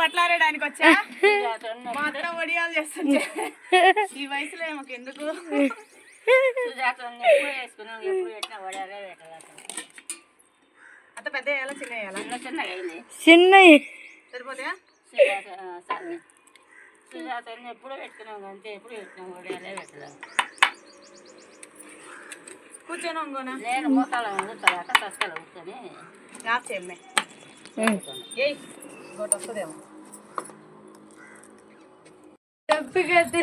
వడియాలేయడానికి వచ్చా? మా అత్త వడియాలు చేస్తుంటే. ఈ వయసులో ఏమో ఎందుకు? సుజాత ఎప్పుడు వేసుకున్నాం ఎప్పుడు పెట్టినా వడాలే పెట్టాలి అత్త పెద్ద వేయాలా చిన్న వేయాలా? చిన్న చిన్నగా అయింది. చిన్నవి. సరిపోతాయా? సుజాత సరే. సుజాత ఎప్పుడు పెట్టుకున్నాం అంతే ఎప్పుడు పెట్టినాం వడాలే పెట్టాలి. కూర్చొని ఇంకోనా నేను మూతాల ఊతాలట తస్తాల కూర్చొని?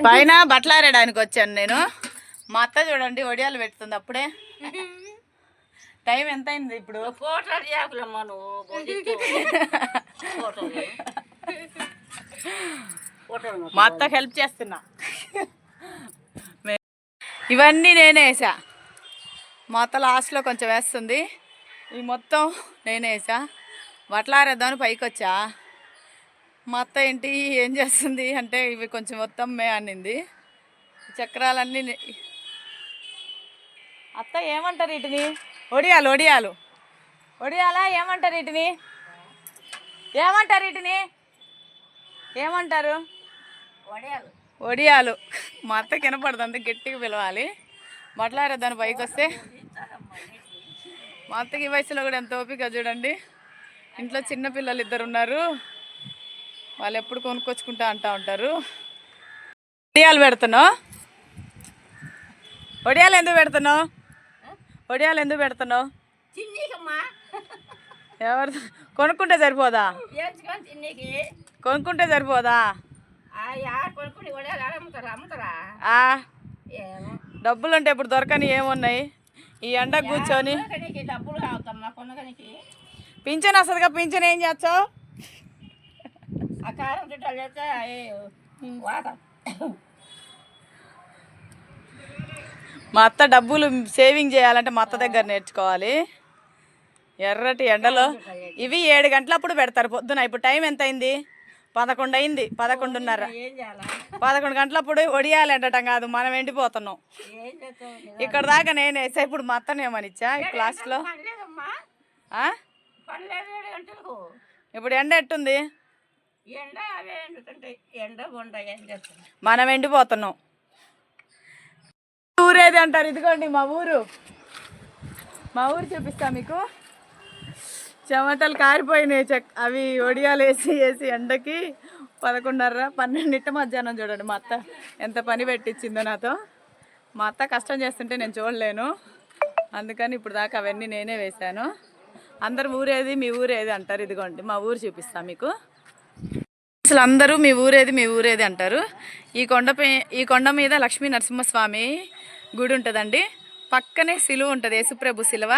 పైన బట్టలారేయడానికి వచ్చాను నేను. మా అత్త చూడండి వడియాలు పెడుతుంది అప్పుడే. టైం ఎంత అయింది ఇప్పుడు మా అత్త హెల్ప్ చేస్తున్నా. ఇవన్నీ నేనే వేసా. మా అత్త లాస్ట్లో కొంచెం వేస్తుంది. ఈ మొత్తం నేనే వేసా. బట్టలారేద్దామని పైకి వచ్చా మా అత్త ఏంటి ఏం చేస్తుంది అంటే ఇవి కొంచెం మొత్తం మే అనింది చక్రాలన్నీ అత్త ఏమంటారు వీటిని? ఒడియాలు ఒడియాలు. ఒడియాలా ఏమంటారు వీటిని? ఏమంటారు వీటిని? ఏమంటారు? వడియాలు ఒడియాలు. మా అత్త కినపడదు అంత గట్టిగా పిలవాలి. మాట్లాడేదాని పైకి వస్తే మా అత్తకి ఈ వయసులో కూడా ఎంత ఓపిక చూడండి. ఇంట్లో చిన్న పిల్లలు ఇద్దరు ఉన్నారు వాళ్ళు ఎప్పుడు కొనుక్కొచ్చుకుంటా అంటా ఉంటారు. ఒడియాలు పెడుతున్నావు? ఒడియాలు ఎందుకు పెడుతున్నావు? ఒడియాలు ఎందుకు పెడుతున్నావు? ఎవరు? కొనుక్కుంటే సరిపోదా? కొనుక్కుంటే సరిపోదా? వడియాలు డబ్బులు అంటే ఇప్పుడు దొరకని ఏమున్నాయి? ఈ ఎండకు కూర్చొని డబ్బులు పింఛన్ వస్తుందిగా పింఛన్ ఏం చేస్తావు? ఆ కారం చేస్తే మా అత్త డబ్బులు సేవింగ్ చేయాలంటే మా అత్త దగ్గర నేర్చుకోవాలి. ఎర్రటి ఎండలో ఇవి ఏడు గంటలప్పుడు పెడతారు పొద్దున. ఇప్పుడు టైం ఎంత అయింది పదకొండు అయింది పదకొండున్నర. పదకొండు గంటలప్పుడు ఒడియాలు ఎండటం కాదు మనం ఎండిపోతున్నాం. ఇక్కడ దాకా నేను వేసా ఇప్పుడు మా అత్తనేమనిచ్చా క్లాస్లో? పనిలేదు ఏడు గంటలకు ఇప్పుడు ఎండ ఎట్టుంది? ఎండ అవే ఎండుతుంటాయి. ఎండ బొండ ఏం చేస్తాం మనం ఎండిపోతున్నాం. ఊరేది అంటారు. ఇదిగోండి మా ఊరు. మా ఊరు చూపిస్తా మీకు. చెమటలు కారిపోయినాయి. చెక్ అవి ఒడియాలు వేసి వేసి ఎండకి పదకొండున్నర పన్నెండింటి మధ్యాహ్నం చూడండి మా అత్త ఎంత పని పెట్టించిందో నాతో. మా అత్త కష్టం చేస్తుంటే నేను చూడలేను. అందుకని ఇప్పుడు దాకా అవన్నీ నేనే వేశాను. అందరు ఊరేది మీ ఊరేది అంటారు. ఇదిగోండి మా ఊరు చూపిస్తా మీకు. అసలు అందరూ మీ ఊరేది మీ ఊరేది అంటారు. ఈ కొండపై ఈ కొండ మీద లక్ష్మీ నరసింహస్వామి గుడి ఉంటుందండి. పక్కనే సిలువ ఉంటుంది యేసుప్రభు సిలువ.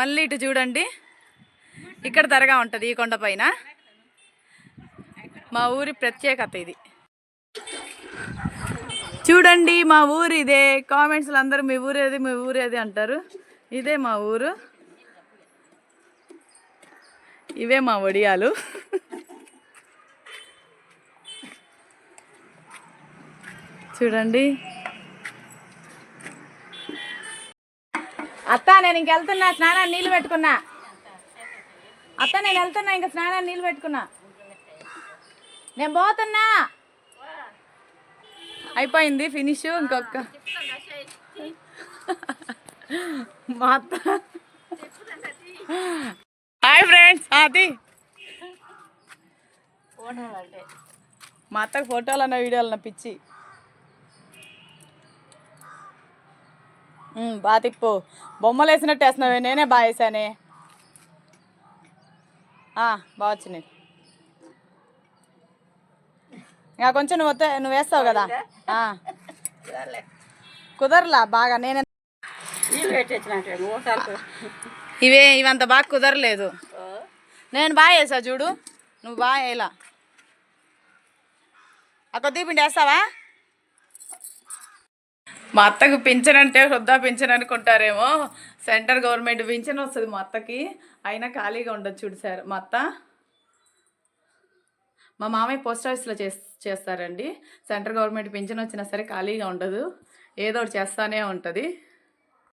మళ్ళీ ఇటు చూడండి. ఇక్కడ దర్గా ఉంటుంది ఈ కొండపైన మా ఊరి ప్రత్యేకత ఇది. చూడండి మా ఊరు ఇదే కామెంట్స్లో అందరూ మీ ఊరేది మీ ఊరేది అంటారు. ఇదే మా ఊరు. ఇవే మా వడియాలు. చూడండి. అత్త నేను ఇంక వెళ్తున్నా స్నానాన్ని నీళ్ళు పెట్టుకున్నా. అత్త నేను వెళ్తున్నా ఇంకా స్నానాన్ని నీళ్ళు పెట్టుకున్నా. నేను పోతున్నా. అయిపోయింది ఫినిష్ ఇంకొక. మా అత్త హాయ్ అంటే మా అత్తకు ఫోటోలు అన్న వీడియోలు అన్న పిచ్చి. బాగా తిప్పు బొమ్మలు వేసినట్టు వేస్తున్నావే నేనే బాగా వేసానే. ఆ, బాగా వచ్చినాయి. ఇంకా కొంచెం నువ్వు వస్తే నువ్వు వేస్తావు కదా. కుదరలా. బాగా నేను ఇవే ఇవంత బాగా కుదరలేదు. నేను బాగా వేసా చూడు. నువ్వు బాగా వేయలా. ఆ కొద్ది పిండి వేస్తావా? మా అత్తకు పింఛన్ అంటే వృద్ధా పింఛన్ అనుకుంటారేమో. సెంటర్ గవర్నమెంట్ పింఛన్ వస్తుంది మా అత్తకి. అయినా ఖాళీగా ఉండదు చూడు సార్. మా అత్త? మా మామయ్య పోస్ట్ ఆఫీస్లో చేస్ చేస్తారండి. సెంట్రల్ గవర్నమెంట్ పింఛన్ వచ్చినా సరే ఖాళీగా ఉండదు. ఏదో ఒకటి చేస్తానే ఉంటుంది.